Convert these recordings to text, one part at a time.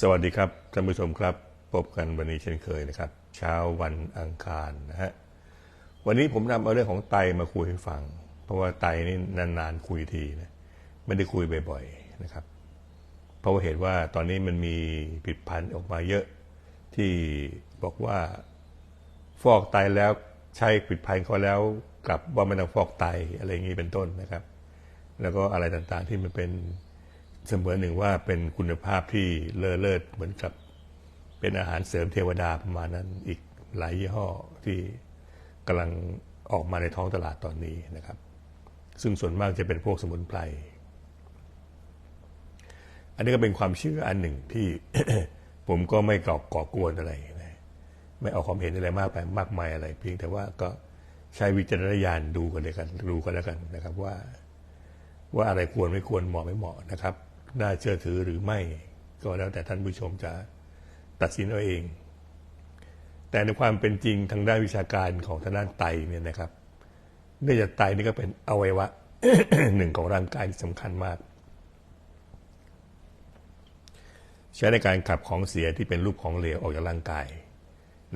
สวัสดีครับท่านผู้ชมครับ พบกันวันนี้เช่นเคยนะครับ เช้าวันอังคารนะฮะวันนี้ผมนำเอาเรื่องของไตมาคุยให้ฟัง เพราะว่าไตนี่นานๆคุยทีนะไม่ได้คุยบ่อยๆนะครับ เพราะว่าเหตุว่าตอนนี้มันมีผิดพันธุ์ออกมาเยอะที่บอกว่าฟอกไตแล้วใช้ผิดพันธุ์เขาแล้วกลับว่าไม่ต้องฟอกไตอะไรอย่างนี้เป็นต้นนะครับ แล้วก็อะไรต่างๆที่มันเป็น เสมือนหนึ่งว่าเป็นคุณภาพที่เลอเลิศเหมือนกับเป็นอาหารเสริมเทวดาประมาณนั้นอีกหลายยี่ห้อที่กำลังออกมาในท้องตลาดตอนนี้นะครับ ซึ่งส่วนมากจะเป็นพวกสมุนไพรอันนี้ก็เป็นความเชื่ออันหนึ่งที่ผมก็ไม่ก่อก่อกวนอะไรนะไม่เอาความเห็นอะไรมากไปมากมายอะไร เพียงแต่ว่าก็ใช้วิจารณญาณดูกันเลยกันดูกันแล้วกันนะครับว่า ว่าอะไรควรไม่ควรเหมาะไม่เหมาะนะครับ น่าเชื่อถือหรือไม่ก็แล้วแต่ท่านผู้ชมจะตัดสินเอาเอง แต่ในความเป็นจริงทางด้านวิชาการของทางด้านไตเนี่ยนะครับเนื่องจากไตนี่ก็เป็นอวัยวะหนึ่งของร่างกายที่สำคัญมาก ใช้ในการขับของเสียที่เป็นรูปของเหลวออกจากร่างกาย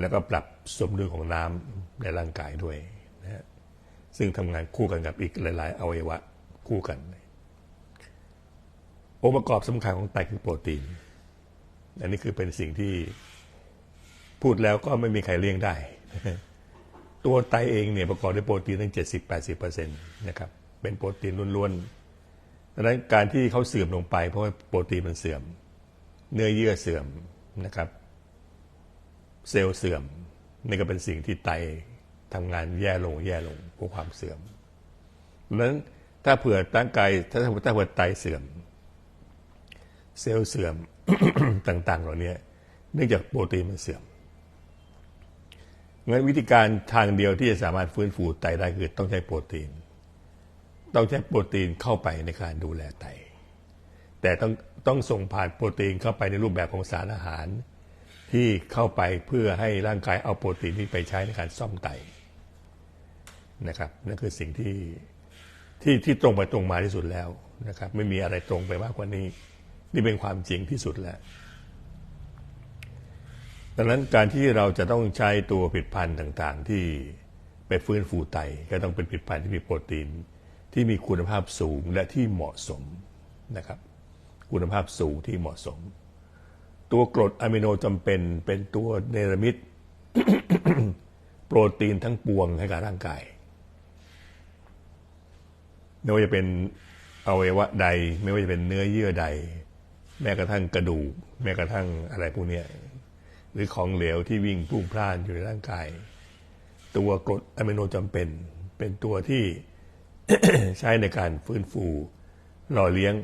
แล้วก็ปรับสมดุลของน้ำในร่างกายด้วยนะซึ่งทำงานคู่กันกับอีกหลาย ๆ อวัยวะคู่กัน องค์ประกอบสำคัญของไตคือโปรตีน อันนี้คือเป็นสิ่งที่พูดแล้วก็ไม่มีใครเลี่ยงได้ ตัวไตเองเนี่ยประกอบด้วยโปรตีนตั้ง 70-80%นะครับเป็นโปรตีนล้วนๆดังนั้นการที่เขาเสื่อมลงไป เพราะว่าโปรตีนมันเสื่อม เนื้อเยื่อเสื่อมนะครับ เซลล์เสื่อมนี่ก็เป็นสิ่งที่ไตทำงานแย่ลงแย่ลงเพราะความเสื่อมดังนั้นถ้าเผื่อร่างกายถ้าถ้าเผื่อไตเสื่อม เซลล์เสื่อมต่างๆ เหล่านี้เนื่องจากโปรตีนมันเสื่อมงั้นวิธีการทางเดียวที่จะสามารถฟื้นฟูไตได้คือต้องใช้โปรตีน ต้องใช้โปรตีนเข้าไปในการดูแลไต แต่ต้องต้องส่งผ่านโปรตีนเข้าไปในรูปแบบของสารอาหาร ที่เข้าไปเพื่อให้ร่างกายเอาโปรตีนนี้ไปใช้ในการซ่อมไตนะครับนั่นคือสิ่งที่ที่ที่ตรงไปตรงมาที่สุดแล้วนะครับ ไม่มีอะไรตรงไปมากกว่านี้ นี่เป็นความจริงที่สุดแล้ว ดังนั้นการที่เราจะต้องใช้ตัวผลิตภัณฑ์ต่างๆ ที่ไปฟื้นฟูไตก็ต้องเป็นผลิตภัณฑ์ที่มีโปรตีนที่มีคุณภาพสูงและที่เหมาะสมนะครับ คุณภาพสูงที่เหมาะสม ตัวกรดอะมิโนจำเป็นเป็นตัวเนรมิตโปรตีนทั้งปวงให้กับร่างกายไม่ว่าจะเป็นอวัยวะใด ไม่ว่าจะเป็นเนื้อเยื่อใด แม้กระทั่งกระดูก แม้กระทั่งอะไรพวกนี้หรือของเหลวที่วิ่งพุ่งพล่านอยู่ในร่างกาย ตัวกรดอะมิโนจำเป็น เป็นตัวที่ใช้ในการฟื้นฟูหล่อเลี้ยง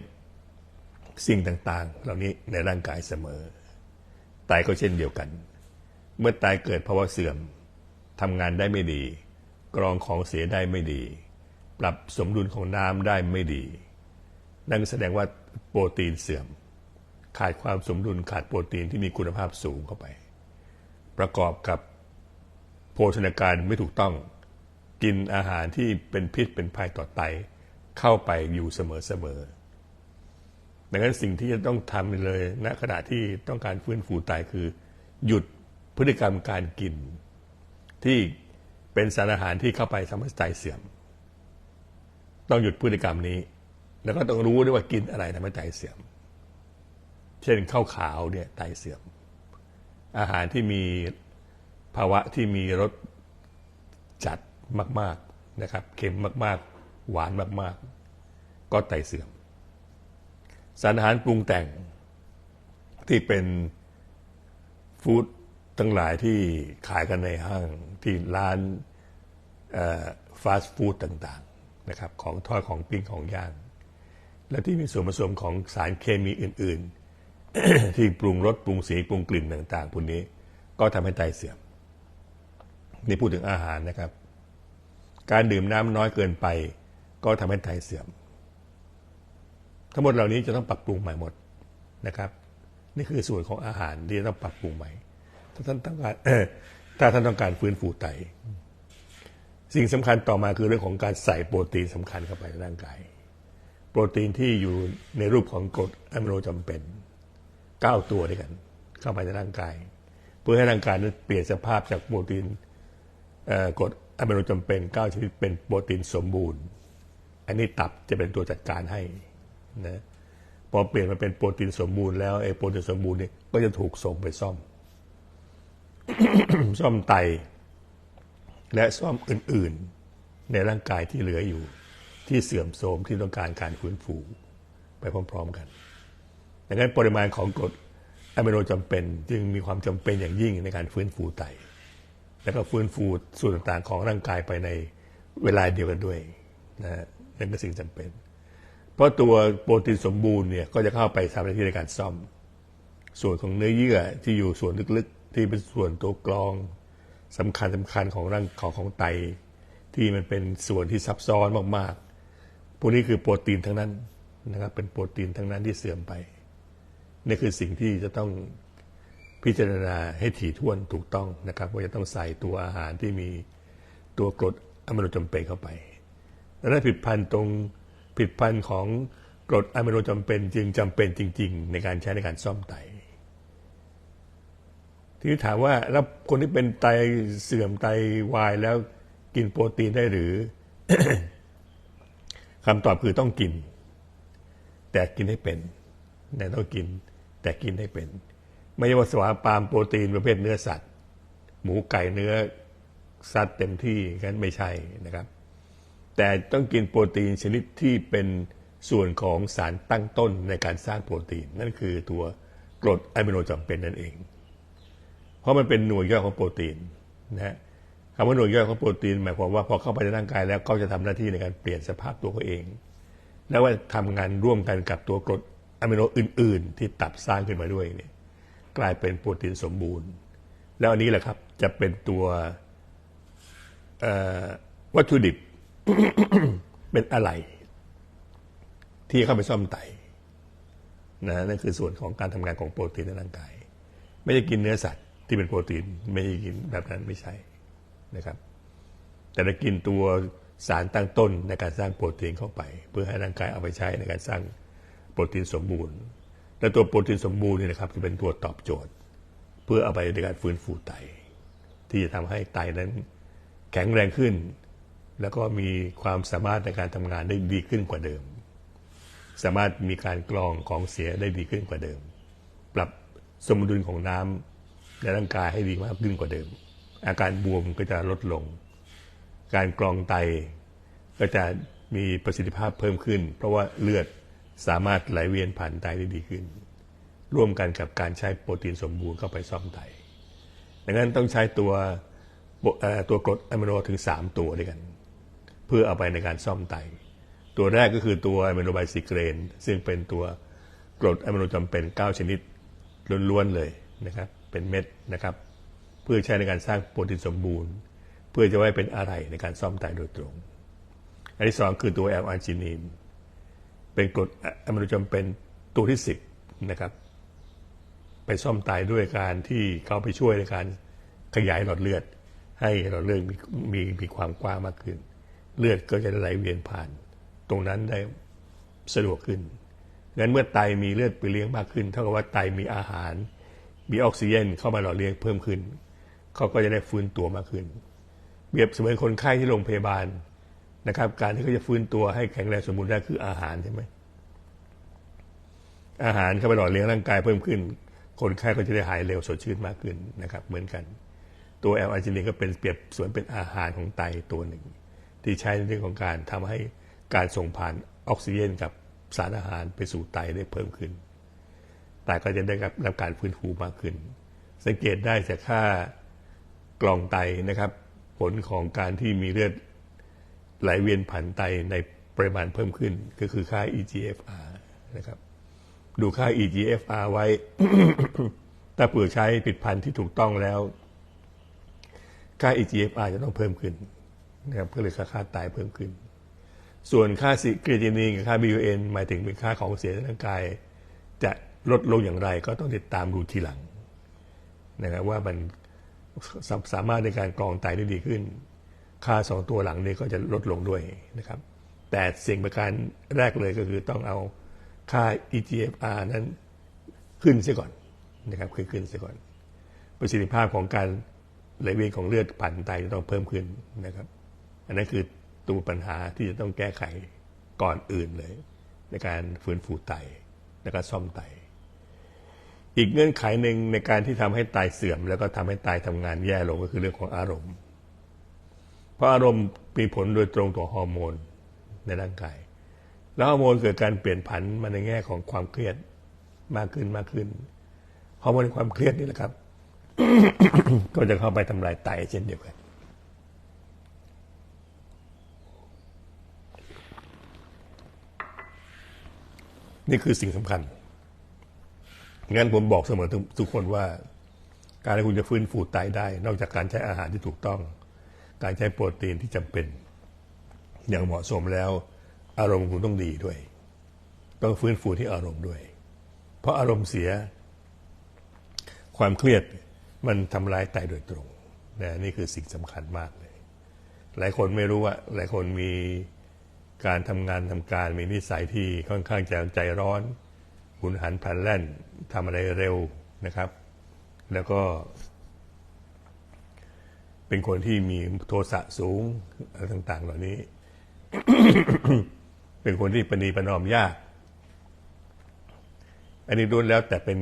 สิ่งต่างๆ เหล่านี้ในร่างกายเสมอไตก็เช่นเดียวกัน เมื่อไตเกิดภาวะเสื่อมทำงานได้ไม่ดี กรองของเสียได้ไม่ดี ปรับสมดุลของน้ำได้ไม่ดี นั่นแสดงว่าโปรตีนเสื่อม ขาดความสมดุลขาดโปรตีนที่มีคุณภาพสูงเข้าไป ประกอบกับโภชนาการไม่ถูกต้องกินอาหารที่เป็นพิษเป็นภัยต่อไตเข้าไปอยู่เสมอๆดังนั้นสิ่งที่จะต้องทำเลยณขณะที่ต้องการฟื้นฟูไตคือ หยุดพฤติกรรมการกิน ที่เป็นสารอาหารที่เข้าไปทำให้ไตเสื่อม ต้องหยุดพฤติกรรมนี้ แล้วก็ต้องรู้ด้วยว่ากินอะไรทำให้ไตเสื่อม เช่นข้าวขาวเนี่ยไตเสื่อม อาหารที่มีภาวะที่มีรสจัดมาก ๆนะครับ เค็มมากๆ หวานมากๆ ก็ไตเสื่อม สารอาหารปรุงแต่งที่เป็นฟู้ดทั้งหลายที่ขายกันในห้างที่ร้านฟาสต์ฟู้ดต่างๆนะครับของทอดของปิ้งของย่าง และที่มีส่วนผสมของสารเคมีอื่น ๆ ที่ปรุงรสปรุงสีปรุงกลิ่นต่างๆพวกนี้ ก็ทำให้ไตเสื่อมนี่พูดถึงอาหารนะครับ การดื่มน้ำน้อยเกินไป ก็ทำให้ไตเสื่อม ทั้งหมดเหล่านี้จะต้องปรับปรุงใหม่หมดนะครับ นี่คือส่วนของอาหารที่ต้องปรับปรุงใหม่ ถ้าท่านต้องการถ้าท่านต้องการฟื้นฟูไตสิ่งสำคัญต่อมาคือเรื่องของการใส่โปรตีนสำคัญเข้าไปในร่างกาย โปรตีนที่อยู่ในรูปของกรดอะมิโนจำเป็น เก้าตัวด้วยกัน เข้าไปในร่างกาย เพื่อให้ร่างกายนั้นเปลี่ยนสภาพจากโปรตีนเอ่อกรดอะมิโนจำเป็นเก้าชนิดเป็นโปรตีนสมบูรณ์ อันนี้ตับจะเป็นตัวจัดการให้นะพอเปลี่ยนมาเป็นโปรตีนสมบูรณ์แล้วไอ้โปรตีนสมบูรณ์เนี่ยก็จะถูกส่งไปซ่อม ซ่อมไต และซ่อมอื่น ๆ ในร่างกายที่เหลืออยู่ ที่เสื่อมโทรมที่ต้องการการฟื้นฟู ไปพร้อม ๆ กัน ดังนั้นปริมาณของกรดอะมิโนจำเป็นจึงมีความจำเป็นอย่างยิ่งในการฟื้นฟูไต แล้วก็ฟื้นฟูส่วนต่างๆของร่างกายไปในเวลาเดียวกันด้วยนะฮะนั่นเป็สิ่งจำเป็น เพราะตัวโปรตีนสมบูรณ์เนี่ยก็จะเข้าไปทำหน้าที่ในการซ่อม ส่วนของเนื้อเยื่อที่อยู่ส่วนลึกๆ ที่เป็นส่วนตัวกรองสำคัญสำคัญของร่างของของไต ที่มันเป็นส่วนที่ซับซ้อนมากๆ พวกนี้คือโปรตีนทั้งนั้นนะครับเป็นโปรตีนทั้งนั้นที่เสื่อมไป นี่คือสิ่งที่จะต้องพิจารณาให้ถี่ถ้วนถูกต้องนะครับว่าจะต้องใส่ตัวอาหารที่มีตัวกรดอะมิโนจำเป็นเข้าไปดังนั้นผิดพันธุ์ตรงผิดพันธุ์ของกรดอะมิโนจำเป็นจึงจำเป็นจริง ๆ ในการใช้ในการซ่อมไตทีนี้ถามว่าแล้วคนที่เป็นไตเสื่อมไตวายแล้วกินโปรตีนได้หรือคำตอบคือต้องกิน แต่กินให้เป็นแต่ต้องกิน แต่กินให้เป็น ไม่ใช่ว่าสวาปามโปรตีนประเภทเนื้อสัตว์ หมูไก่เนื้อสัตว์เต็มที่กันไม่ใช่นะครับ แต่ต้องกินโปรตีนชนิดที่เป็นส่วนของสารตั้งต้นในการสร้างโปรตีน นั่นคือตัวกรดอะมิโนจำเป็นนั่นเอง เพราะมันเป็นหน่วยย่อยของโปรตีนนะฮะคำว่าหน่วยย่อยของโปรตีน หมายความว่าพอเข้าไปในร่างกายแล้วเขาจะทำหน้าที่ในการเปลี่ยนสภาพตัวเขาเอง แล้วว่าทำงานร่วมกันกับตัวกรด อะมิโนอื่น ๆ ที่ตับสร้างขึ้นมาด้วยเนี่ยกลายเป็นโปรตีนสมบูรณ์ แล้วอันนี้แหละครับจะเป็นตัววัตถุดิบเป็นอะไร ที่เข้าไปซ่อมไตนะนั่นคือส่วนของการทำงานของโปรตีนในร่างกาย ไม่ได้กินเนื้อสัตว์ที่เป็นโปรตีนไม่ได้กินแบบนั้นไม่ใช่นะครับ แต่จะกินตัวสารตั้งต้นในการสร้างโปรตีนเข้าไป เพื่อให้ร่างกายเอาไปใช้ในการสร้าง โปรตีนสมบูรณ์ และตัวโปรตีนสมบูรณ์เนี่ยนะครับจะเป็นตัวตอบโจทย์ เพื่อเอาไปในการฟื้นฟูไต ที่จะทำให้ไตนั้นแข็งแรงขึ้น แล้วก็มีความสามารถในการทำงานได้ดีขึ้นกว่าเดิม สามารถมีการกรองของเสียได้ดีขึ้นกว่าเดิม ปรับสมดุลของน้ำในร่างกายให้ดีมากขึ้นกว่าเดิม อาการบวมก็จะลดลง การกรองไตก็จะมีประสิทธิภาพเพิ่มขึ้น เพราะว่าเลือด สามารถไหลเวียนผ่านไตได้ดีขึ้น ร่วมกันกับการใช้โปรตีนสมบูรณ์เข้าไปซ่อมไตดังนั้นต้องใช้ตัวตัวกรดอะมิโนถึง 3 ตัวด้วยกัน เพื่อเอาไปในการซ่อมไต ตัวแรกก็คือตัวอะมิโนไบซิเกรนซึ่งเป็นตัวกรดอะมิโนจำเป็น 9 ชนิดล้วนๆเลยนะครับเป็นเม็ดนะครับเพื่อใช้ในการสร้างโปรตีนสมบูรณ์ เพื่อจะไว้เป็นอะไรในการซ่อมไตโดยตรง อันที่สองคือตัวแอลอาร์จินีน เป็นกรดอะมิโนจำเป็นตัวที่ 10 นะครับ ไปซ่อมไตด้วยการที่เขาไปช่วยในการขยายหลอดเลือด ให้หลอดเลือดมีมีมีความกว้างมากขึ้น เลือดก็จะไหลเวียนผ่าน ตรงนั้นได้สะดวกขึ้นงั้นเมื่อไตมีเลือดไปเลี้ยงมากขึ้น เท่ากับว่าไตมีอาหาร มีออกซิเจนเข้ามาหล่อเลี้ยงเพิ่มขึ้น เขาก็จะได้ฟื้นตัวมากขึ้นเปรียบเสมือนคนไข้ที่โรงพยาบาลนะครับ การที่เขาจะฟื้นตัวให้แข็งแรงสมบูรณ์ได้คืออาหารใช่ไหม อาหารเข้าไปหล่อเลี้ยงร่างกายเพิ่มขึ้น คนไข้ก็จะได้หายเร็วสดชื่นมากขึ้นนะครับ เหมือนกัน ตัวแอลอาร์จินินก็เป็นเปรียบสวนเป็นอาหารของไตตัวหนึ่ง ที่ใช้ในเรื่องของการทำให้การส่งผ่านออกซิเจนกับสารอาหารไปสู่ไตได้เพิ่มขึ้นไตก็จะได้รับการฟื้นฟูมากขึ้น สังเกตได้จากค่ากรองไตนะครับ ผลของการที่มีเลือดไหลเวียนผ่านไตในปริมาณเพิ่มขึ้นก็คือค่า EGFR นะครับ ดูค่า EGFR ไว้ ถ้าเผื่อใช้ผิดพันธุ์ที่ถูกต้องแล้ว ค่า EGFR จะต้องเพิ่มขึ้นนะครับก็เลยค่าค่าตายเพิ่มขึ้น ส่วนค่าซิกรีจินีนกับค่า BUN หมายถึงเป็นค่าของเสียร่างกาย จะลดลงอย่างไรก็ต้องติดตามดูทีหลังนะครับว่ามันสาสามารถในการกรองไตได้ดีขึ้น ค่าสองตัวหลังนี้ก็จะลดลงด้วยนะครับ แต่สิ่งประการแรกเลยก็คือต้องเอา ค่า EGFR นั้นขึ้นเสียก่อนนะครับขึ้นขึ้นเสียก่อน ประสิทธิภาพของการไหลเวียนของเลือดผ่านไตจะต้องเพิ่มขึ้นนะครับ อันนั้นคือตัวปัญหาที่จะต้องแก้ไขก่อนอื่นเลย ในการฟื้นฟูไตและก็ซ่อมไต อีกเงื่อนไขหนึ่งในการที่ทำให้ไตเสื่อม แล้วก็ทำให้ไตทำงานแย่ลงก็คือเรื่องของอารมณ์ เพราะอารมณ์มีผลโดยตรงต่อฮอร์โมนในร่างกาย แล้วฮอร์โมนเกิดการเปลี่ยนผันมาในแง่ของความเครียดมากขึ้นมากขึ้นฮอร์โมนความเครียดนี่แหละครับ ก็จะเข้าไปทำลายไตเช่นเดียวกันนี่คือสิ่งสำคัญ งั้นผมบอกเสมอทุกคนว่า การที่คุณจะฟื้นฟูไตได้ นอกจากการใช้อาหารที่ถูกต้อง การใช้โปรตีนที่จำเป็น อย่างเหมาะสมแล้ว อารมณ์คุณต้องดีด้วย ต้องฟื้นฟูที่อารมณ์ด้วย เพราะอารมณ์เสีย ความเครียดมันทำร้ายไตโดยตรงนะนี่คือสิ่งสำคัญมากเลย หลายคนไม่รู้ว่า หลายคนมีการทำงานทำการมีนิสัยที่ค่อนข้างจะใจร้อนหุนหันพลันแล่นทำอะไรเร็วนะครับ แล้วก็เป็นคนที่มีโทสะสูงอะไรต่าง ๆ เหล่านี้ เป็นคนที่ปณีประนอมยาก อันนี้ดูแล้วแต่เป็น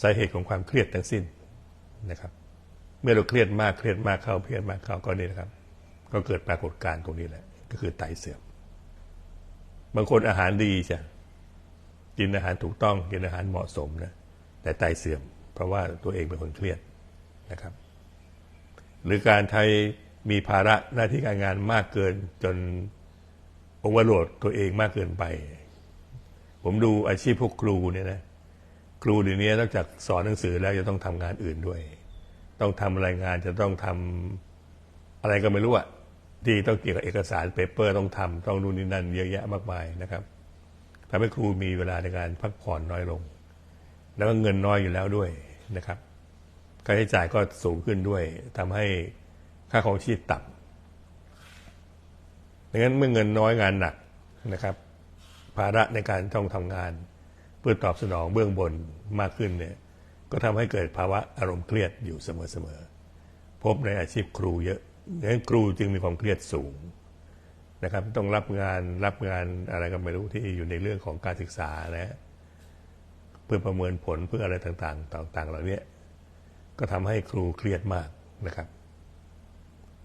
สาเหตุของความเครียดทั้งสิ้นนะครับ เมื่อเราเครียดมากเครียดมากเข้าเครียดมากเข้าก็นี่นะครับ ก็เกิดปรากฏการณ์ตรงนี้แหละ ก็คือไตเสื่อมบางคนอาหารดีจ้ะกินอาหารถูกต้องกินอาหารเหมาะสมนะแต่ไตเสื่อม เพราะว่าตัวเองเป็นคนเครียดนะครับ หรือการไทยมีภาระหน้าที่การงานมากเกินจน โอเวอร์โหลดตัวเองมากเกินไป ผมดูอาชีพพวกครูเนี่ยนะครูเดี๋ยวนี้นอกจากสอนหนังสือแล้วจะต้องทำงานอื่นด้วย ต้องทำรายงานจะต้องทำอะไรก็ไม่รู้อะที่ต้องเกี่ยวกับเอกสารเปเปอร์ต้องทำต้องนู่นนี่นั่นเยอะแยะมากมายนะครับทำให้ครูมีเวลาในการพักผ่อนน้อยลง แล้วก็เงินน้อยอยู่แล้วด้วยนะครับค่าใช้จ่ายก็สูงขึ้นด้วยทำให้ค่าของชีพต่ำ ดังนั้นเมื่อเงินน้อยงานหนักนะครับ ภาระในการต้องทำงาน เพื่อตอบสนองเบื้องบนมากขึ้นเนี่ยก็ทำให้เกิดภาวะอารมณ์เครียดอยู่เสมอๆพบในอาชีพครูเยอะดังนั้นครูจึงมีความเครียดสูงนะครับ ต้องรับงานรับงานอะไรก็ไม่รู้ที่อยู่ในเรื่องของการศึกษานะเพื่อประเมินผลเพื่ออะไรต่างๆ ต่าง ๆ เหล่านี้ก็ทำให้ครูเครียดมากนะครับ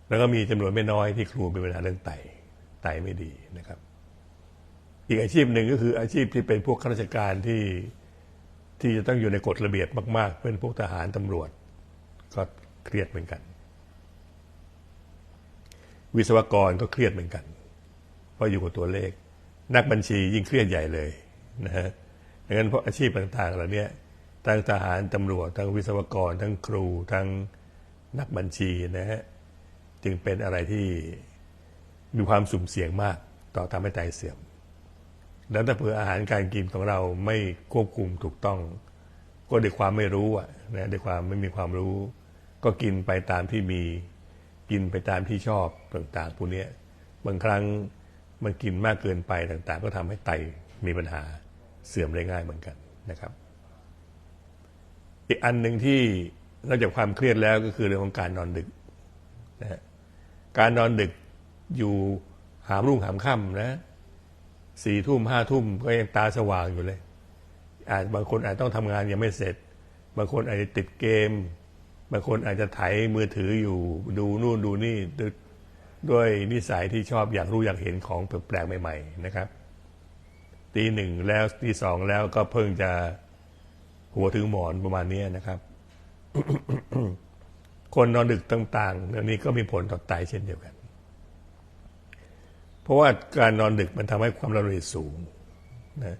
แล้วก็มีจำนวนไม่น้อยที่ครูเป็นปัญหาเรื่องไต ไตไม่ดีนะครับ อีกอาชีพหนึ่งก็คืออาชีพที่เป็นพวกข้าราชการที่ที่จะต้องอยู่ในกฎระเบียบมากๆ เป็นพวกทหารตำรวจ ก็เครียดเหมือนกัน วิศวกรก็เครียดเหมือนกัน เพราะอยู่กับตัวเลข นักบัญชียิ่งเครียดใหญ่เลยนะฮะดังนั้นเพราะอาชีพต่างๆเหล่านี้ทั้งทหารตำรวจ ทั้งวิศวกร ทั้งครู ทั้งนักบัญชีนะฮะจึงเป็นอะไรที่ มีความสุ่มเสี่ยงมากต่อทำให้ไตเสื่อม แล้วถ้าเผื่ออาหารการกินของเราไม่ควบคุมถูกต้อง ก็ด้วยความไม่รู้อะนะด้วยความไม่มีความรู้ ก็กินไปตามที่มีกินไปตามที่ชอบต่างๆพวกนี้บางครั้งมันกินมากเกินไปต่างๆ ก็ทำให้ไตมีปัญหาเสื่อมได้ง่ายเหมือนกันนะครับ อีกอันหนึ่งที่นอกจากความเครียดแล้วก็คือเรื่องของการนอนดึกนะการนอนดึก อยู่หามรุ่งหามค่ำนะสี่ทุ่มห้าทุ่มก็ยังตาสว่างอยู่เลย อาจบางคนอาจต้องทำงานยังไม่เสร็จ บางคนอาจจะติดเกม บางคนอาจจะไถมือถืออยู่ดูนู่นดูนี่ด้วยนิสัยที่ชอบอยากรู้อยากเห็นของแปลกๆใหม่ ๆ นะครับ ตีหนึ่งแล้วตีสองแล้วก็เพิ่งจะหัวถึงหมอนประมาณนี้นะครับ คนนอนดึกต่างๆเรื่องนี้ก็มีผลต่อไตเช่นเดียวกัน ราะว่าการนอนดึกมันทำให้ความระลิสูงนะ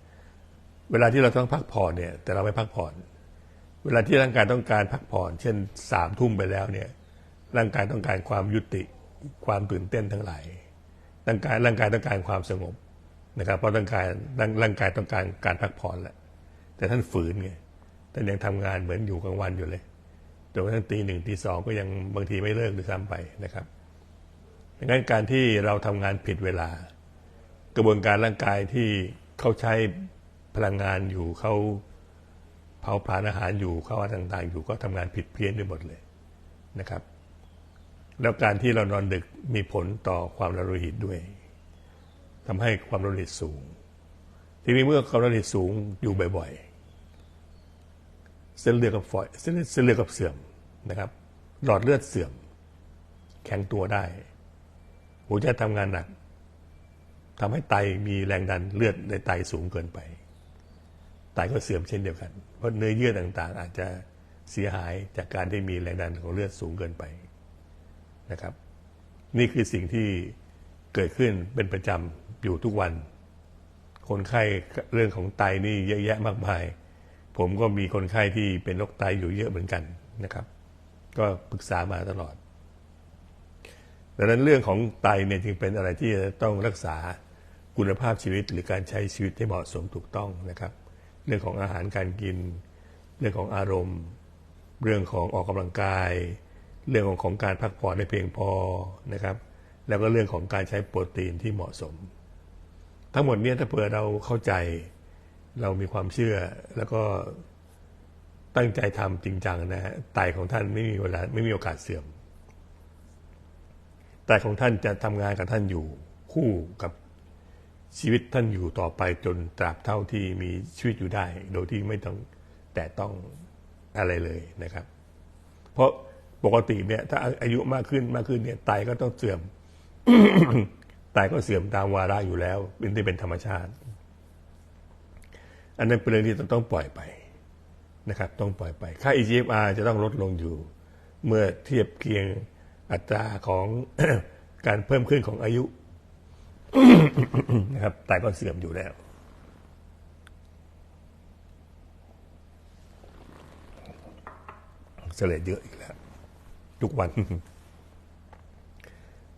เวลาที่เราต้องพักผ่อนเนี่ย แต่เราไม่พักผ่อน เวลาที่ร่างกายต้องการพักผ่อน เช่นสามทุ่มไปแล้วเนี่ย ร่างกายต้องการความยุติ ความตื่นเต้นทั้งหลายร่างกายร่างกายต้องการความสงบนะครับ เพราะร่างกายร่างกายต้องการการพักผ่อนแหละ แต่ท่านฝืนไงท่านยังทำงานเหมือนอยู่กลางวันอยู่เลยจนกระทั่งตีหนึ่งตีสองก็ยังบางทีไม่เลิกด้วยซ้ำไปนะครับ ดังนั้นการที่เราทำงานผิดเวลา กระบวนการร่างกายที่เขาใช้พลังงานอยู่เขาเผาผลาญอาหารอยู่เข้าวต่างๆ อยู่ก็ทำงานผิดเพี้ยนไปหมดเลยนะครับ แล้วการที่เรานอนดึกมีผลต่อความดันโลหิตด้วยทำให้ความดันโลหิตสูง ทีนี้เมื่อความดันโลหิตสูงอยู่บ่อยๆ เส้นเลือดกับฝอยเส้นเส้นเลือดกับเสื่อมนะครับ หลอดเลือดเสื่อม แข็งตัวได้ หัวใจทำงานหนักทำให้ไตมีแรงดันเลือดในไตสูงเกินไป ไตก็เสื่อมเช่นเดียวกัน เพราะเนื้อเยื่อต่างๆ อาจจะเสียหายจากการที่มีแรงดันของเลือดสูงเกินไปนะครับ นี่คือสิ่งที่เกิดขึ้นเป็นประจำอยู่ทุกวัน คนไข้เรื่องของไตนี่เยอะแยะมากมาย ผมก็มีคนไข้ที่เป็นโรคไตอยู่เยอะเหมือนกันนะครับ ก็ปรึกษามาตลอด ดังนั้นเรื่องของไตเนี่ยจึงเป็นอะไรที่จะต้องรักษาคุณภาพชีวิตหรือการใช้ชีวิตให้เหมาะสมถูกต้องนะครับ เรื่องของอาหารการกิน เรื่องของอารมณ์ เรื่องของออกกำลังกาย เรื่องของของการพักผ่อนให้เพียงพอนะครับ แล้วก็เรื่องของการใช้โปรตีนที่เหมาะสม ทั้งหมดเนี้ถ้าเผื่อเราเข้าใจเรามีความเชื่อแล้วก็ตั้งใจทำจริงจังนะฮะไตของท่านไม่มีเวลาไม่มีโอกาสเสื่อม ไตของท่านจะทำงานกับท่านอยู่คู่กับชีวิตท่านอยู่ต่อไปจนตราบเท่าที่มีชีวิตอยู่ได้ โดยที่ไม่ต้องแตะต้องอะไรเลยนะครับ เพราะปกติเนี่ย ถ้าอายุมากขึ้นมากขึ้นเนี่ยไตก็ต้องเสื่อมไตก็เสื่อมตามวาระอยู่แล้ว เป็นที่เป็นธรรมชาติ อันนั้นเป็นเรื่องที่ต้องปล่อยไปนะครับ ต้องปล่อยไป ค่า EGFR จะต้องลดลงอยู่ เมื่อเทียบเคียง อัตราของการเพิ่มขึ้นของอายุนะครับไตก็เสื่อมอยู่แล้ว เสลดเยอะอีกแล้ว ทุกวัน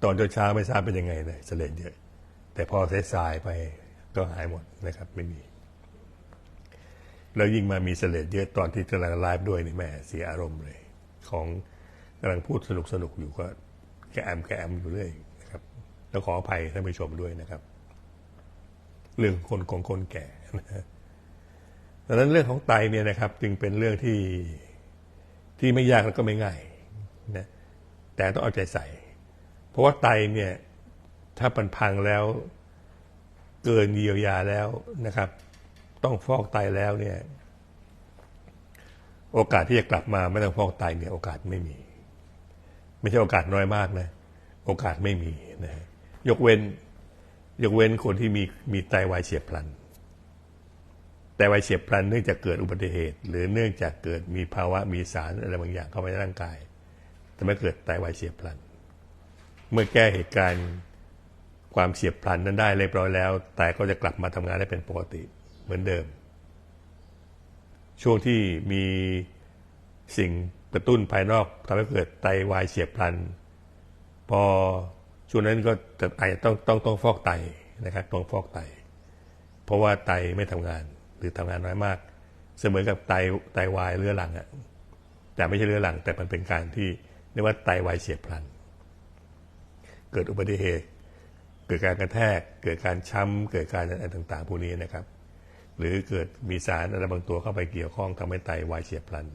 ตอนเช้าไม่ทราบเป็นยังไงเลยเสลดเยอะ แต่พอเสายไปก็หายหมดนะครับ ไม่มี แล้วยิ่งมามีเสลดเยอะตอนที่กำลังไลฟ์ด้วยนี่แม่เสียอารมณ์เลย ของ กำลังพูดสนุกสนุกอยู่ก็แกแอมแกแอมอยู่เรื่อยนะครับ แล้วขออภัยท่านผู้ชมด้วยนะครับ เรื่องคนของคนแก่นะดังนั้นเรื่องของไตเนี่ยนะครับ จึงเป็นเรื่องที่ที่ไม่ยากแล้วก็ไม่ง่ายนะแต่ต้องเอาใจใส่ เพราะว่าไตเนี่ย ถ้าปันพังแล้ว เกินเยียวยาแล้วนะครับ ต้องฟอกไตแล้วเนี่ย โอกาสที่จะกลับมาไม่ต้องฟอกไตเนี่ย โอกาสไม่มี ไม่ใช่โอกาสน้อยมากนะ โอกาสไม่มีนะยกเว้น ยกเว้นคนที่มีมีไตวายเฉียบพลันไตวายเฉียบพลันเนื่องจากเกิดอุบัติเหตุ หรือเนื่องจากเกิดมีภาวะมีสารอะไรบางอย่างเข้าไปในร่างกายทำให้เกิดไตวายเฉียบพลัน เมื่อแก้เหตุการณ์ความเฉียบพลันนั้นได้เรียบร้อยแล้วไตก็จะกลับมาทำงานได้เป็นปกติเหมือนเดิม ช่วงที่มีสิ่ง กระตุ้นภายนอกทำให้เกิดไตวายเฉียบพลัน พอช่วงนั้นก็จะอาจจะต้องต้องต้องฟอกไตนะครับต้องฟอกไต เพราะว่าไตไม่ทำงานหรือทำงานน้อยมาก เสมือนกับไตไตวายเรื้อรังอะแต่ไม่ใช่เรื้อรัง แต่มันเป็นการที่เรียกว่าไตวายเฉียบพลัน เกิดอุบัติเหตุ เกิดการกระแทก เกิดการช้ำเกิดการอะไรต่างๆพวกนี้นะครับ หรือเกิดมีสารอะไรบางตัวเข้าไปเกี่ยวข้องทำให้ไตวายเฉียบพลัน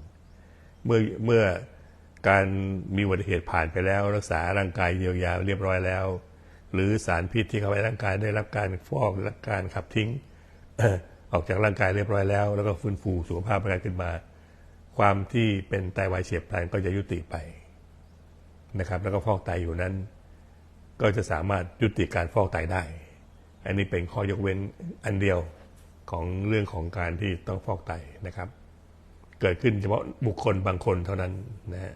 เมื่อเมื่อการมีอุบัติเหตุผ่านไปแล้ว รักษาร่างกายเยียวยาเรียบร้อยแล้ว หรือสารพิษที่เข้าไปร่างกายได้รับการฟอกรับการขับทิ้ง ออกจากร่างกายเรียบร้อยแล้ว แล้วก็ฟื้นฟูสุขภาพร่างกายขึ้นมา ความที่เป็นไตวายเฉียบพลันก็จะยุติไปนะครับ แล้วก็ฟอกไตอยู่นั้น ก็จะสามารถยุติการฟอกไตได้ อันนี้เป็นข้อยกเว้นอันเดียวของเรื่องของการที่ต้องฟอกไตนะครับ เกิดขึ้นเฉพาะบุคคลบางคนเท่านั้นนะฮะ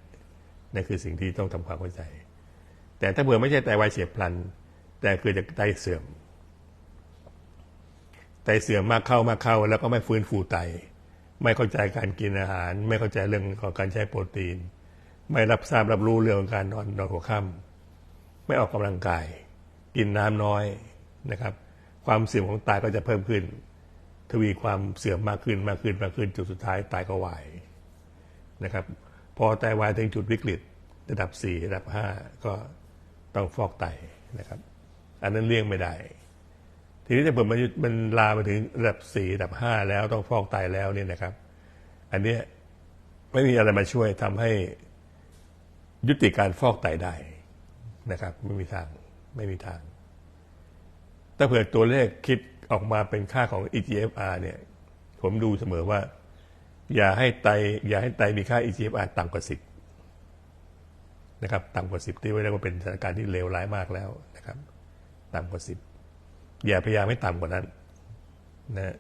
นั่นคือสิ่งที่ต้องทำความเข้าใจ แต่ถ้าเผื่อไม่ใช่ไตวายเฉียบพลัน แต่เกิดจากไตเสื่อม ไตเสื่อมมากเข้ามากเข้า แล้วก็ไม่ฟื้นฟูไต ไม่เข้าใจการกินอาหาร ไม่เข้าใจเรื่องของการใช้โปรตีน ไม่รับทราบรับรู้เรื่องของการนอนนอนหัวค่ำไม่ออกกำลังกาย กินน้ำน้อยนะครับ ความเสื่อมของไตก็จะเพิ่มขึ้น ทวีความเสื่อมมากขึ้นมากขึ้นมากขึ้นจุดสุดท้ายไตก็วายนะครับ พอไตวายถึงจุดวิกฤต ระดับสี่ระดับห้าก็ต้องฟอกไตนะครับ อันนั้นเลี่ยงไม่ได้ ทีนี้ถ้าเปิดมันมันลาไปถึงระดับสี่ระดับห้าแล้วต้องฟอกไตแล้วเนี่ยนะครับ อันนี้ไม่มีอะไรมาช่วยทำให้ยุติการฟอกไตได้นะครับ ไม่มีทางไม่มีทาง ถ้าเผื่อตัวเลขคิด ออกมาเป็นค่าของ EGFR เนี่ย ผมดูเสมอว่า อย่าให้ไตอย่าให้ไตมีค่า EGFR ต่ำกว่าสิบนะครับ ต่ำกว่าสิบที่เรียกว่าเป็นสถานการณ์ที่เลวร้ายมากแล้วนะครับ ต่ำกว่าสิบอย่าพยายามให้ต่ำกว่านั้นนะ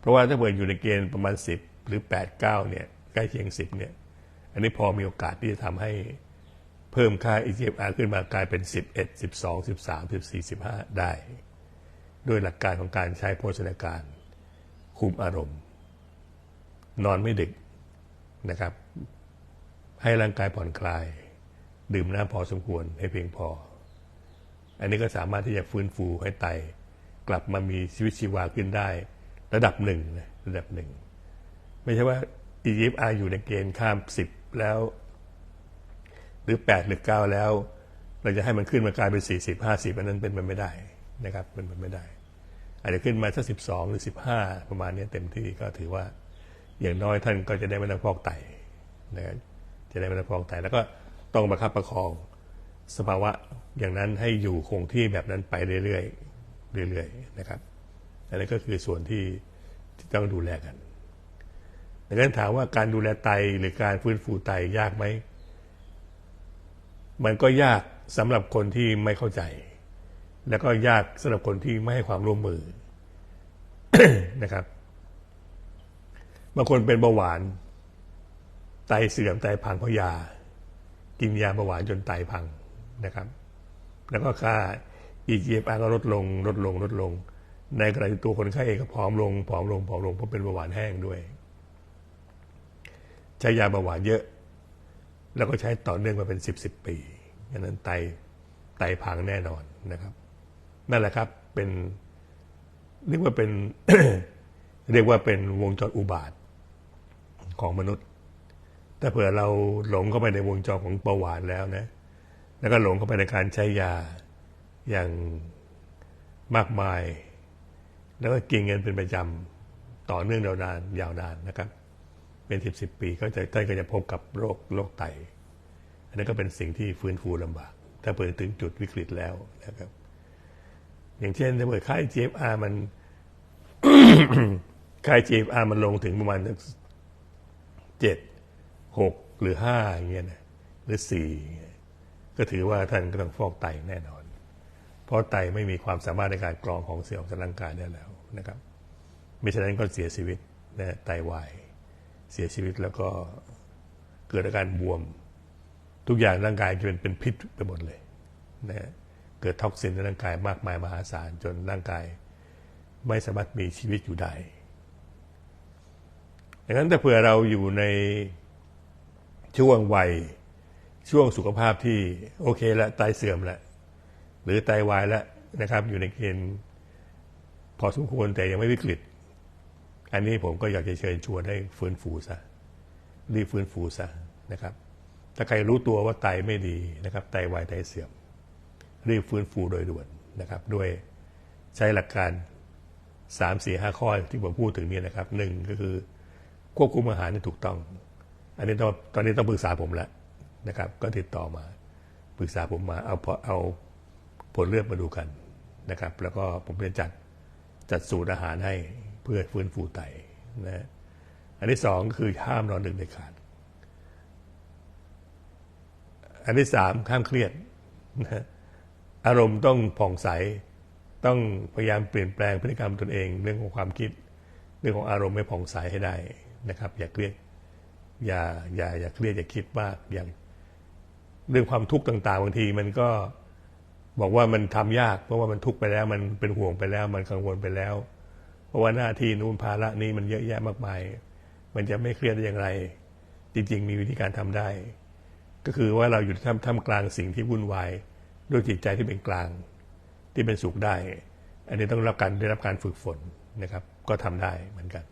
เพราะว่าถ้าเผื่ออยู่ในเกณฑ์ประมาณสิบหรือแปดเก้าเนี่ย ใกล้เคียงสิบเนี่ย อันนี้พอมีโอกาสที่จะทำให้เพิ่มค่า EGFR ขึ้นมากลายเป็น 11 12 13 14 15 ได้ ด้วยหลักการของการใช้โภชนาการ คุมอารมณ์ นอนไม่ดึกนะครับ ให้ร่างกายผ่อนคลาย ดื่มน้ำพอสมควรให้เพียงพอ อันนี้ก็สามารถที่จะฟื้นฟูให้ไตกลับมามีชีวิตชีวาขึ้นได้ ระดับหนึ่งนะระดับหนึ่ง ไม่ใช่ว่า EGFR อยู่ในเกณฑ์ข้าม10แล้ว หรือ8หรือ9แล้ว เราจะให้มันขึ้นมากลายเป็น40 50อันนั้นเป็นไปไม่ได้ นะครับเป็นไปไม่ได้ อาจจะขึ้นมาสัก12หรือ15ประมาณนี้เต็มที่ก็ถือว่าอย่างน้อยท่านก็จะได้ไม่ต้องฟอกไตนะครับจะได้ไม่ต้องฟอกไตแล้วก็ต้องประคับประคองสภาวะอย่างนั้นให้อยู่คงที่แบบนั้นไปเรื่อยๆเรื่อยๆนะครับอันนี้ก็คือส่วนที่ที่ต้องดูแลกันดังนั้นถามว่าการดูแลไตหรือการฟื้นฟูไตยากไหมมันก็ยากสำหรับคนที่ไม่เข้าใจ แล้วก็ยากสำหรับคนที่ไม่ให้ความร่วมมือนะครับบางคนเป็นเบาหวาน ไตเสื่อมไตพังเพราะยา กินยาเบาหวานจนไตพังนะครับ แล้วก็ค่า EGFR ก็ลดลงลดลงลดลง ในขณะที่ตัวคนไข้เองก็ผอมลงผอมลงผอมลงเพราะเป็นเบาหวานแห้งด้วย ใช้ยาเบาหวานเยอะ แล้วก็ใช้ต่อเนื่องมาเป็นสิบสิบปีดังนั้นไตไตพังแน่นอนนะครับ นั่นแหละครับเป็นเรียกว่าเป็นเรียกว่าเป็นวงจรอุบาทของมนุษย์ถ้าเผื่อเราหลงเข้าไปในวงจรของเบาหวานแล้วนะ แล้วก็หลงเข้าไปในการใช้ยาอย่างมากมาย แล้วก็กินเงินเป็นประจำต่อเนื่องยาวนานยาวนานนะครับ เป็นสิบสิบปีก็จะท่านก็จะพบกับโรคโรคไต อันนี้นก็เป็นสิ่งที่ฟื้นฟูลำบาก ถ้าเปิดถึงจุดวิกฤตแล้วนะครับ อย่างเช่นถ้าเปิดค่า GFR มันค่า GFR มันลงถึงประมาณเจ็ดหกหรือห้าอย่างเงี้ยนะหรือสี่ก็ถือว่าท่านก็ต้องฟอกไตแน่นอน เพราะไตไม่มีความสามารถในการกรองของเสียออกจากร่างกายได้แล้วนะครับไม่ฉะนั้นก็เสียชีวิตนะไตวายเสียชีวิตแล้วก็เกิดอาการบวม ทุกอย่างร่างกายจะเป็นเป็นพิษไปหมดเลยนะ เกิดท็อกซินในร่างกายมากมายมหาศาลจนร่างกาย ไม่สามารถมีชีวิตอยู่ได้ดังนั้นแต่เผื่อเราอยู่ในช่วงวัยช่วงสุขภาพที่โอเคแล้วไตเสื่อมแล้วหรือไตวายแล้วนะครับ อยู่ในเกณฑ์พอสมควรแต่ยังไม่วิกฤต อันนี้ผมก็อยากจะเชิญชวนให้ฟื้นฟูซะรีบฟื้นฟูซะนะครับ ถ้าใครรู้ตัวว่าไตไม่ดีนะครับ ไตวายไตเสื่อม รีบฟื้นฟูโดยด่วนนะครับด้วยใช้หลักการสามสี่ห้าข้อที่ผมพูดถึงนี้นะครับหนึ่งก็คือควบคุมอาหารที่ถูกต้อง อันนี้ตอนตอนนี้ต้องปรึกษาผมแล้วนะครับ ก็ติดต่อมาปรึกษาผมมาเอาเอาผลเลือดมาดูกันนะครับ แล้วก็ผมจะจัดจัดสูตรอาหารให้เพื่อฟื้นฟูไตนะอันที่สองก็คือห้ามนอนดึกเด็ดขาด อันที่สามห้ามเครียดนะ อารมณ์ต้องผ่องใส ต้องพยายามเปลี่ยนแปลงพฤติกรรมตนเอง เรื่องของความคิด เรื่องของอารมณ์ไม่ผ่องใสให้ได้นะครับ อย่าเครียดอย่าอย่าอย่าเครียดอย่าคิดมากอย่างเรื่องความทุกข์ต่าง ๆ บางทีมันก็บอกว่ามันทำยาก เพราะว่ามันทุกข์ไปแล้ว มันเป็นห่วงไปแล้ว มันกังวลไปแล้ว เพราะว่าหน้าที่นู้นภาระนี้มันเยอะแยะมากมาย มันจะไม่เครียดได้อย่างไร จริง ๆ มีวิธีการทำได้ ก็คือว่าเราอยู่ท่ามท่ามกลางสิ่งที่วุ่นวาย ด้วยจิตใจที่เป็นกลางที่เป็นสุขได้ อันนี้ต้องรับการได้รับการฝึกฝนนะครับ ก็ทำได้เหมือนกัน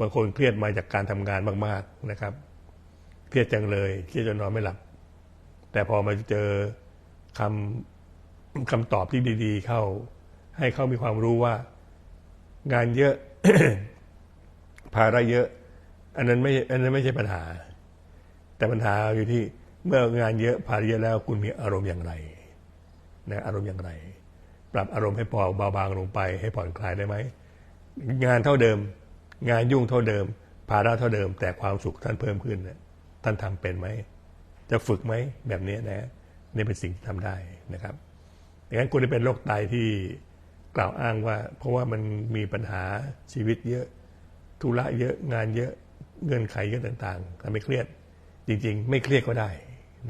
บางคนเครียดมาจากการทำงานมาก ๆนะครับ เครียดจังเลยเครียดจนนอนไม่หลับ แต่พอมาเจอคำคำตอบที่ดี ๆ เข้าให้เขามีความรู้ว่า งานเยอะภาระเยอะ อันนั้นไม่อันนั้นไม่ใช่ปัญหา แต่ปัญหาอยู่ที่ เมื่องานเยอะภาระเยอะแล้วคุณมีอารมณ์อย่างไรนะอารมณ์อย่างไร ปรับอารมณ์ให้พอเบาบางลงไป ให้ผ่อนคลายได้ไหมงานเท่าเดิม งานยุ่งเท่าเดิม ภาระเท่าเดิม แต่ความสุขท่านเพิ่มขึ้นนะท่านทำเป็นไหมจะฝึกไหมแบบนี้นะนี่เป็นสิ่งที่ทำได้นะครับดังนั้นคนที่เป็นโรคไตที่กล่าวอ้างว่า เพราะว่ามันมีปัญหาชีวิตเยอะธุระเยอะงานเยอะเงื่อนไขเยอะต่างๆทำให้เครียด จริง ๆ ไม่เครียดก็ได้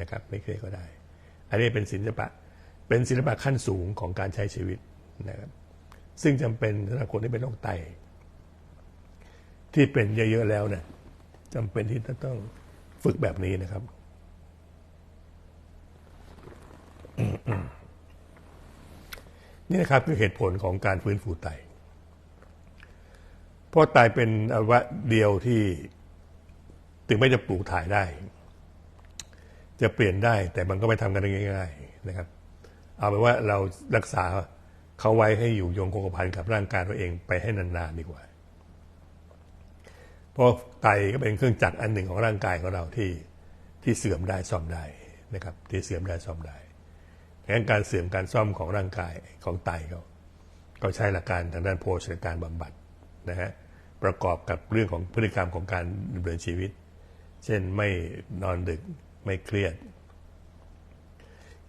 นะครับไม่เครียดก็ได้ อันนี้เป็นศิลปะเป็นศิลปะขั้นสูงของการใช้ชีวิตนะครับซึ่งจำเป็นสำหรับคนที่เป็นโรคไต ที่เป็นเยอะๆแล้วเนี่ยจำเป็นที่จะต้องฝึกแบบนี้นะครับนี่นะครับคือเหตุผลของการฟื้นฟูไต เพราะไตเป็นอวัยวะเดียวที่ ถึงไม่จะปลูกถ่ายได้ จะเปลี่ยนได้แต่มันก็ไม่ทำกันง่าย ๆนะครับ เอาเป็นว่าเรารักษาเขาไว้ให้อยู่ยงคงกระพันกับร่างกายตัวเองไปให้นานๆดีกว่า เพราะไตก็เป็นเครื่องจักรอันหนึ่งของร่างกายของเราที่ที่เสื่อมได้ซ่อมได้นะครับ ที่เสื่อมได้ซ่อมได้ดังนั้นการเสื่อมการซ่อมของร่างกายของไตเขาก็ใช้หลักการทางด้านโภชนาการบำบัดนะฮะประกอบกับเรื่องของพฤติกรรมของการดำเนินชีวิต เช่นไม่นอนดึก ไม่เครียด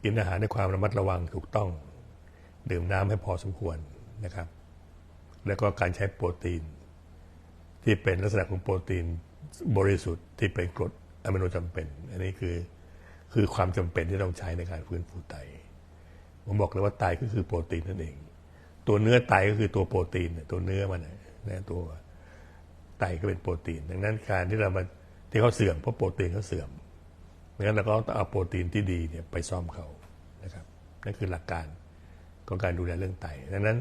กินอาหารด้วยความระมัดระวังถูกต้อง ดื่มน้ำให้พอสมควรนะครับ แล้วก็การใช้โปรตีน ที่เป็นลักษณะของโปรตีนบริสุทธิ์ที่เป็นกรดอะมิโนจำเป็น อันนี้คือคือความจำเป็นที่ต้องใช้ในการฟื้นฟูไตผมบอกเลยว่าไตก็คือโปรตีนนั่นเอง ตัวเนื้อไตก็คือตัวโปรตีนตัวเนื้อมันนะตัวไตก็เป็นโปรตีน ดังนั้นการที่เรามาที่เขาเสื่อมเพราะโปรตีนเขาเสื่อม งั้นเราก็ต้องเอาโปรตีนที่ดีเนี่ยไปซ่อมเขานะครับนั่นคือหลักการของการดูแลเรื่องไตดังนั้น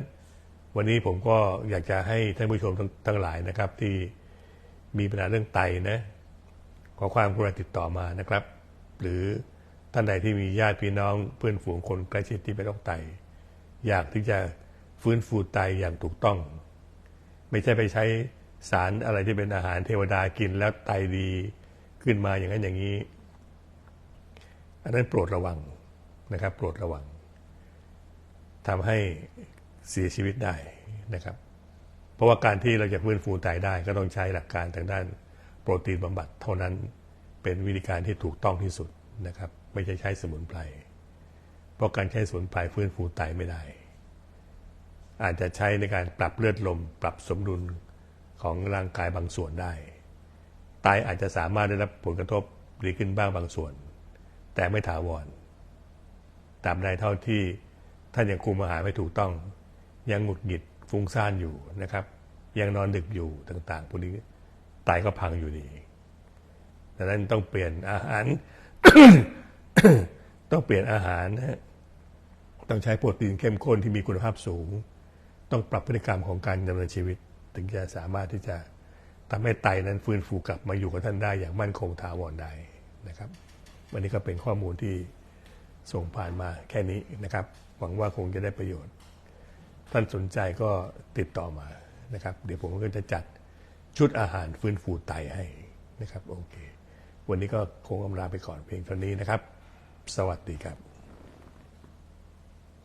วันนี้ผมก็อยากจะให้ท่านผู้ชมทั้งทั้งหลายนะครับ ที่มีปัญหาเรื่องไตนะขอความกรุณาติดต่อมานะครับ หรือท่านใดที่มีญาติพี่น้องเพื่อนฝูงคนใกล้ชิดที่เป็นโรคไต อยากที่จะฟื้นฟูไตอย่างถูกต้อง ไม่ใช่ไปใช้สารอะไรที่เป็นอาหารเทวดากินแล้วไตดีขึ้นมาอย่างนั้นอย่างนี้ อันนั้นโปรดระวังนะครับ โปรดระวังทำให้เสียชีวิตได้นะครับ เพราะว่าการที่เราจะฟื้นฟูไตได้ ก็ต้องใช้หลักการทางด้านโปรตีนบำบัดเท่านั้นเป็นวิธีการที่ถูกต้องที่สุดนะครับ ไม่ใช่ใช้สมุนไพรเพราะการใช้สมุนไพรฟื้นฟูไตไม่ได้ อาจจะใช้ในการปรับเลือดลม ปรับสมดุลของร่างกายบางส่วนได้ไตอาจจะสามารถได้รับผลกระทบดีขึ้นบ้างบางส่วน แต่ไม่ถาวรตามใดเท่าที่ท่านยังคุมอาหารไม่ถูกต้อง ยังหงุดหงิดฟุ้งซ่านอยู่นะครับ ยังนอนดึกอยู่ต่างๆพวกนี้ไตก็พังอยู่ดีดังนั้นต้องเปลี่ยนอาหาร ต้องเปลี่ยนอาหารนะต้องใช้โปรตีนเข้มข้นที่มีคุณภาพสูง ต้องปรับพฤติกรรมของการดำเนินชีวิต ถึงจะสามารถที่จะทำให้ไตนั้นฟื้นฟูกลับมาอยู่กับท่านได้อย่างมั่นคงถาวรได้นะครับ วันนี้ก็เป็นข้อมูลที่ส่งผ่านมาแค่นี้นะครับ หวังว่าคงจะได้ประโยชน์ ท่านสนใจก็ติดต่อมานะครับ เดี๋ยวผมก็จะจัดชุดอาหารฟื้นฟูไตให้นะครับ โอเค วันนี้ก็คงอำลาไปก่อนเพียงเท่านี้นะครับ สวัสดีครับ